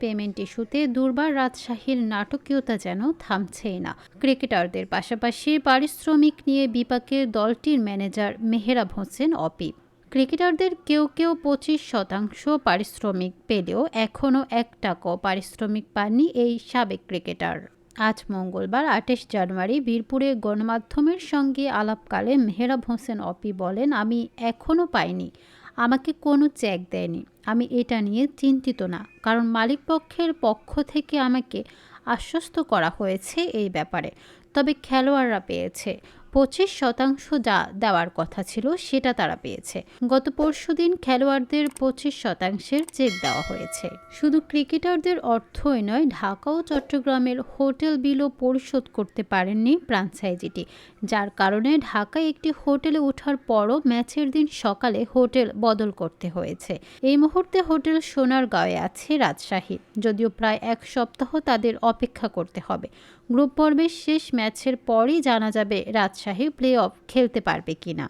Payment ইস্যুতে দুর্বার রাজশাহীর নাটকীয়তা যেন থামছেই না। ক্রিকেটারদের পাশাপাশি পারিশ্রমিক নিয়ে বিপাকের দলটির ম্যানেজার মেহেরাব হোসেন অপি ক্রিকেটারদের কেউ কেউ পঁচিশ শতাংশ পারিশ্রমিক পেলেও এখনও এক টাকাও পারিশ্রমিক পাননি এই সাবেক ক্রিকেটার। আজ মঙ্গলবার আঠাশ জানুয়ারি বীরপুরে গণমাধ্যমের সঙ্গে আলাপকালে মেহেরাব হোসেন অপি বলেন, আমি এখনও পাইনি। আমাকে কোনো চেক দেয়নি। আমি এটা নিয়ে চিন্তিত না, কারণ মালিকপক্ষের পক্ষ থেকে আমাকে আশ্বস্ত করা হয়েছে এই ব্যাপারে। তবে খেলোয়াড়রা পেয়েছে। পঁচিশ শতাংশ যা দেওয়ার কথা ছিল সেটা তারা পেয়েছে। গত পরশু দিন খেলোয়াড়দের পঁচিশ শতাংশের চেক দেওয়া হয়েছে। শুধু ক্রিকেটারদের অর্থই নয়, ঢাকা ও চট্টগ্রামের হোটেল বিলও পরিশোধ করতে পারেননি ফ্রাঞ্চাইজিটি, যার কারণে ঢাকায় একটি হোটেলে ওঠার পরও ম্যাচের দিন সকালে হোটেল বদল করতে হয়েছে। এই মুহূর্তে হোটেল সোনারগাঁয়ে আছে রাজশাহী, যদিও প্রায় এক সপ্তাহ তাদের অপেক্ষা করতে হবে। গ্রুপ পর্বের শেষ ম্যাচের পরই জানা যাবে রাজশাহী প্লে অফ খেলতে পারবে কিনা।